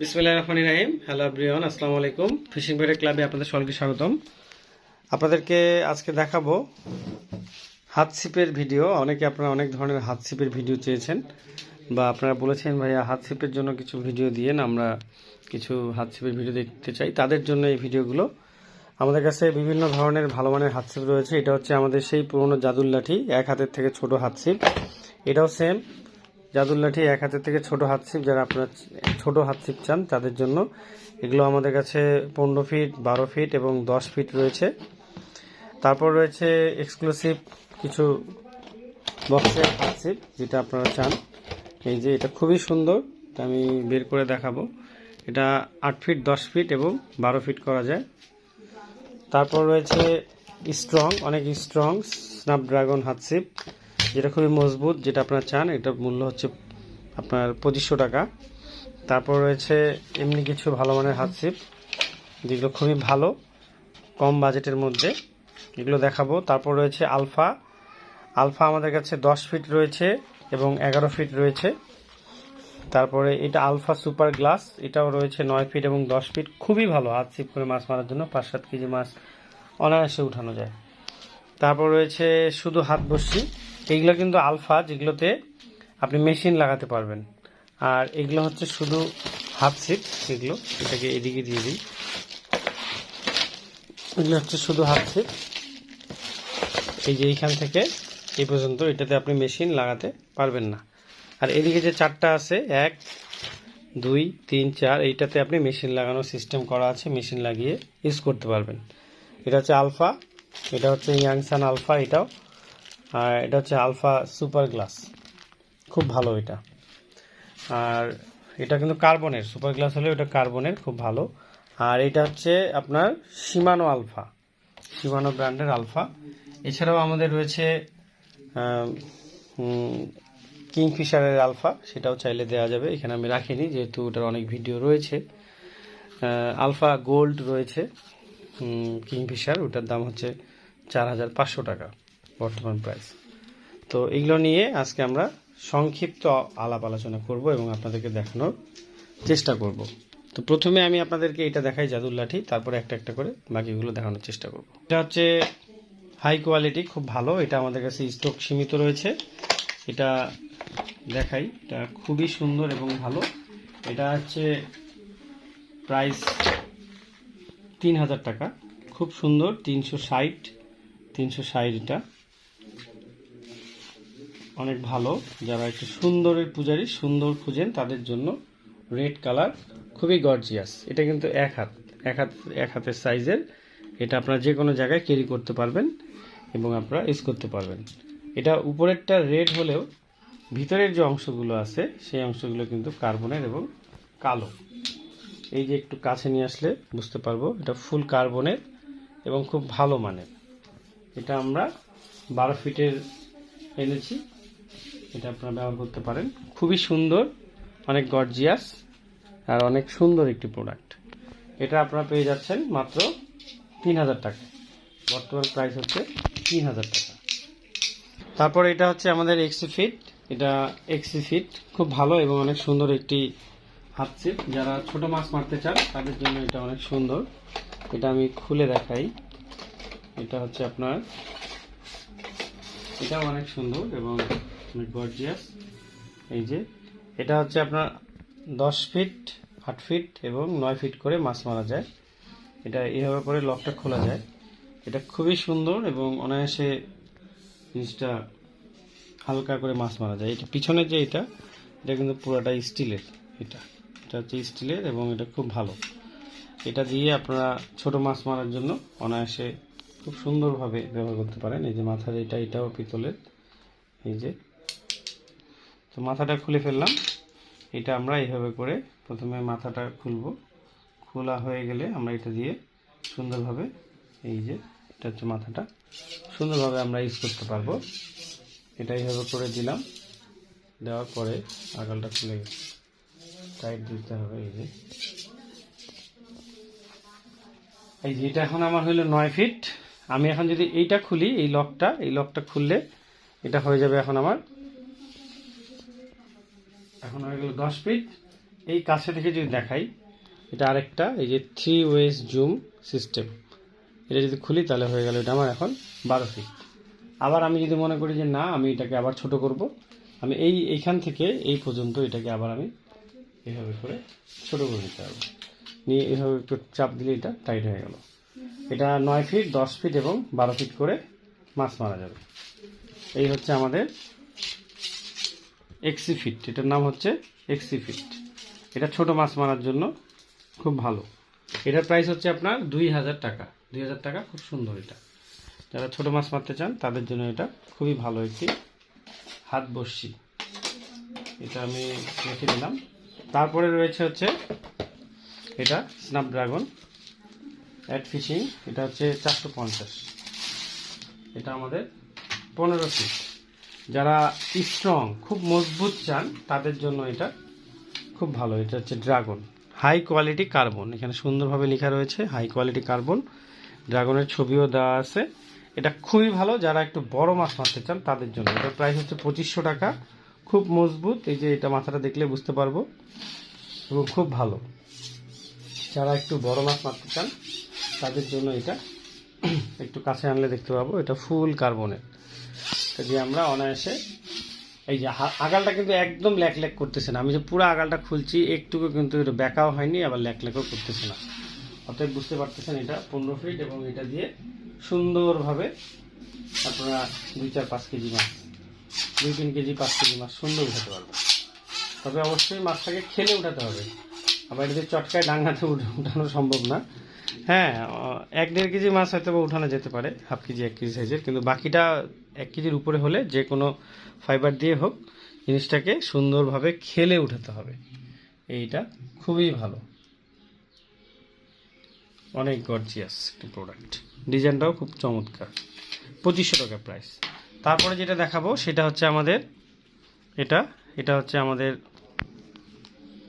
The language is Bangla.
বিসমিল্লাহ রহমান রাহিম। হ্যালো ব্রিয়ন আসসালামু আলাইকুম। ফিশিং বেড়ে ক্লাবে আপনাদের সকলকে স্বাগতম। আপনাদেরকে আজকে দেখাবো হাত ছিপের ভিডিও। অনেকে আপনারা অনেক ধরনের হাত ছিপের ভিডিও চেয়েছেন বা আপনারা বলেছেন, ভাইয়া, হাত ছিপের জন্য কিছু ভিডিও দিয়েন আমরা কিছু হাত ছিপের ভিডিও দেখতে চাই। তাদের জন্য এই ভিডিওগুলো। আমাদের কাছে বিভিন্ন ধরনের ভালো মানের হাত ছিপ রয়েছে। এটা হচ্ছে আমাদের সেই পুরনো জাদুর লাঠি, এক হাতের থেকে ছোট হাত ছিপ। এটাও সেম জাদুর লাঠি এক হাতের থেকে ছোট হাত ছিপ, যারা আপনার ছোট হাত ছিপ চান, তাদের জন্য। এগুলো আমাদের কাছে পনেরো ফিট, বারো ফিট এবং দশ ফিট রয়েছে। তারপর রয়েছে এক্সক্লুসিভ কিছু বক্সের হাত ছিপ, যেটা আপনারা চান। এই যে এটা খুবই সুন্দর আমি বের করে দেখাবো। এটা আট ফিট, দশ ফিট এবং বারো ফিট করা যায়। তারপর রয়েছে স্ট্রং অনেক স্ট্রং স্ন্যাপড্রাগন হাত ছিপ। যেটা খুবই মজবুত, যেটা আপনারা চান এটার মূল্য হচ্ছে আপনার পঁচিশশো টাকা। তারপর রয়েছে এমনি কিছু ভালো মানের হাত ছিপ যেগুলো খুবই ভালো, কম বাজেটের মধ্যে। এগুলো দেখাবো। তারপর রয়েছে আলফা। আলফা আমাদের কাছে দশ ফিট রয়েছে এবং এগারো ফিট রয়েছে। তারপরে এটা আলফা সুপার গ্লাস, এটাও রয়েছে নয় ফিট এবং দশ ফিট। খুবই ভালো হাত ছিপ করে মাছ মারার জন্য, পাঁচ সাত কেজি মাছ অনায়াসে উঠানো যায়। তারপর রয়েছে শুধু হাত বসি। এইগুলো কিন্তু আলফা যেগুলোতে আপনি মেশিন লাগাতে পারবেন। আর এগুলো হচ্ছে শুধু হাত ছিপ এগুলো এটাকে এদিকে দিয়ে দিই। এগুলো হচ্ছে শুধু হাত ছিপ এই যে এইখান থেকে এই পর্যন্ত এটাতে আপনি মেশিন লাগাতে পারবেন না। আর এদিকে যে চারটা আছে, এক, দুই, তিন, চার, এইটাতে আপনি মেশিন লাগানোর সিস্টেম করা আছে, মেশিন লাগিয়ে ইউজ করতে পারবেন। এটা হচ্ছে আলফা, এটা হচ্ছে ইয়াংসান আলফা, এটাও আর এটা হচ্ছে আলফা সুপার গ্লাস। খুব ভালো এটা। আর এটা কিন্তু কার্বনের, সুপার গ্লাস হলে ওটা কার্বনের খুব ভালো। আর এটা হচ্ছে আপনার সীমানো আলফা, সীমানো ব্র্যান্ডের আলফা। এছাড়াও আমাদের রয়েছে কিংফিশারের আলফা, সেটাও চাইলে দেওয়া যাবে। এখানে আমি রাখিনি, যেহেতু ওটার অনেক ভিডিও রয়েছে। আলফা গোল্ড রয়েছে কিংফিশার, ওটার দাম হচ্ছে চার হাজার পাঁচশো টাকা। বর্তমান প্রাইস তো এগুলো নিয়ে আজকে আমরা সংক্ষিপ্ত আলাপ আলোচনা করব এবং আপনাদেরকে দেখানোর চেষ্টা করব। তো প্রথমে আমি আপনাদেরকে এটা দেখাই জাদুর লাঠি, তারপরে একটা একটা করে বাকিগুলো দেখানোর চেষ্টা করব। এটা হচ্ছে হাই কোয়ালিটি খুব ভালো। এটা আমাদের কাছে স্টক সীমিত রয়েছে। এটা দেখাই। এটা খুবই সুন্দর এবং ভালো। এটা হচ্ছে প্রাইস তিন হাজার টাকা। খুব সুন্দর, তিনশো ষাট তিনশো ষাট এটা। অনেক ভালো। যারা একটু সুন্দরের পূজারী, সুন্দর খুঁজেন তাদের জন্য রেড কালার খুবই গর্জিয়াস। এটা কিন্তু এক হাত এক হাত, এক হাতের সাইজের। এটা আপনারা যে কোনো জায়গায় ক্যারি করতে পারবেন এবং আপনারা ইউজ করতে পারবেন। এটা উপরেরটা রেড হলেও ভিতরের যে অংশগুলো আছে, সেই অংশগুলো কিন্তু কার্বনের এবং কালো। এই যে একটু কাছে নিয়ে আসলে বুঝতে পারব, এটা ফুল কার্বনের এবং খুব ভালো মানের। এটা আমরা বারো ফিটের এনেছি। এটা আপনারা ব্যবহার করতে পারেন। খুবই সুন্দর, অনেক গর্জিয়াস আর অনেক সুন্দর একটি প্রোডাক্ট এটা আপনারা পেয়ে যাচ্ছেন মাত্র তিন হাজার টাকা। বর্তমান প্রাইস হচ্ছে তিন হাজার টাকা। তারপর এটা হচ্ছে আমাদের এক্সি ফিট এটা এক্সি ফিট খুব ভালো এবং অনেক সুন্দর একটি হাত যারা ছোট মাছ মারতে চান, তাদের জন্য এটা অনেক সুন্দর। এটা আমি খুলে দেখাই। এটা হচ্ছে আপনার, এটাও অনেক সুন্দর এবং অনেক গর্জিয়াস। এই যে, এটা হচ্ছে আপনার দশ ফিট, আট ফিট এবং নয় ফিট করে মাছ মারা যায়। এটা এইভাবে করে লকটা খোলা যায়। এটা খুবই সুন্দর এবং অনায়াসে জিনিসটা হালকা করে মাছ মারা যায়। এটা পিছনে যে এটা এটা কিন্তু পুরোটা স্টিলের এটা। এটা হচ্ছে স্টিলের এবং এটা খুব ভালো। এটা দিয়ে আপনারা ছোট মাছ মারার জন্য অনায়াসে খুব সুন্দরভাবে ব্যবহার করতে পারেন। এই যে মাথার এটা, এটাও পিতলের। এই যে তো মাথাটা খুলে ফেললাম। এটা আমরা এইভাবে করে প্রথমে মাথাটা খুলবো। খোলা হয়ে গেলে আমরা এটা দিয়ে সুন্দরভাবে এই যে, এটা হচ্ছে মাথাটা, সুন্দরভাবে আমরা ইউজ করতে পারব। এটা এইভাবে করে দিলাম। দেওয়ার পরে আগালটা খুলে গেছে। টাইট দিতে হবে এই যে। এই যে, এটা এখন আমার হলো নয় ফিট আমি এখন যদি এইটা খুলি, এই লকটা এই লকটা খুললে এটা হয়ে যাবে এখন আমার এখন হয়ে গেল দশ ফিট এই কাছে থেকে যদি দেখাই, এটা আরেকটা, এই যে থ্রি ওয়েস জুম সিস্টেম এটা যদি খুলি তাহলে হয়ে গেল এটা আমার এখন বারো ফিট আবার আমি যদি মনে করি যে না, আমি এটাকে আবার ছোট করব, আমি এই, এইখান থেকে এই পর্যন্ত এটাকে আবার আমি এইভাবে করে ছোট করে নিতে পারব। নিয়ে এইভাবে একটু চাপ দিলে এটা টাইট হয়ে গেল। এটা নয় ফিট দশ ফিট এবং বারো ফিট করে মাছ মারা যাবে। এই হচ্ছে আমাদের এক্সি ফিট এটার নাম হচ্ছে এক্সি ফিট এটা ছোট মাছ মারার জন্য খুব ভালো। এটার প্রাইস হচ্ছে আপনার দুই হাজার টাকা। দুই হাজার টাকা, খুব সুন্দর এটা। যারা ছোট মাছ মারতে চান, তাদের জন্য এটা খুবই ভালো একটি হাত বসছি এটা আমি রেখে দিলাম। তারপরে রয়েছে হচ্ছে এটা স্ন্যাপড্রাগন অ্যাড ফিশিং এটা হচ্ছে চারশো পঞ্চাশ। এটা আমাদের পনেরো ফিট যারা স্ট্রং খুব মজবুত চান, তাদের জন্য এটা খুব ভালো। এটা হচ্ছে ড্রাগন হাই কোয়ালিটি কার্বন এখানে সুন্দরভাবে লেখা রয়েছে হাই কোয়ালিটি কার্বন ড্রাগনের ছবিও দেওয়া আছে। এটা খুবই ভালো, যারা একটু বড় মাছ মারতে চান, তাদের জন্য। এটার প্রাইস হচ্ছে পঁচিশশো টাকা। খুব মজবুত, এই যে এটা মাথাটা দেখলে বুঝতে পারব। এবং খুব ভালো। যারা একটু বড় মাছ মারতে চান, তাদের জন্য এটা একটু কাছে আনলে দেখতে পাবো। এটা ফুল কার্বনের দিয়ে আমরা অনায়াসে, এই যে আগালটা কিন্তু একদম ল্যাক ল্যাক করতেছে না। আমি যে পুরো আগালটা খুলছি, একটুকু কিন্তু এটা ব্যাকাও হয়নি, আবার ল্যাক ল্যাকও করতেছে না। অতএব বুঝতে পারতেছেন এটা পনেরো ফিট এবং এটা দিয়ে সুন্দরভাবে আপনারা দুই চার পাঁচ কেজি মাছ, দুই তিন কেজি পাঁচ কেজি মাছ সুন্দর উঠাতে পারবেন তবে অবশ্যই মাছটাকে খেলে উঠাতে হবে। আবার এটা চটকায় ডাঙ্গাতে উঠে- উঠানো সম্ভব না। হ্যাঁ এক দেড় কেজি মাছ হয়তো বা উঠানো যেতে পারে, হাফ কেজি, এক কেজি সাইজের, কিন্তু বাকিটা এক কেজির উপরে হলে যে কোনো ফাইবার দিয়ে হোক, জিনিসটাকে সুন্দরভাবে খেলে উঠাতে হবে। এইটা খুবই ভালো। অনেক গর্জিয়াস একটি প্রোডাক্ট ডিজাইনটাও খুব চমৎকার। পঁচিশশো টাকা প্রাইস তারপরে যেটা দেখাবো, সেটা হচ্ছে আমাদের, এটা এটা হচ্ছে আমাদের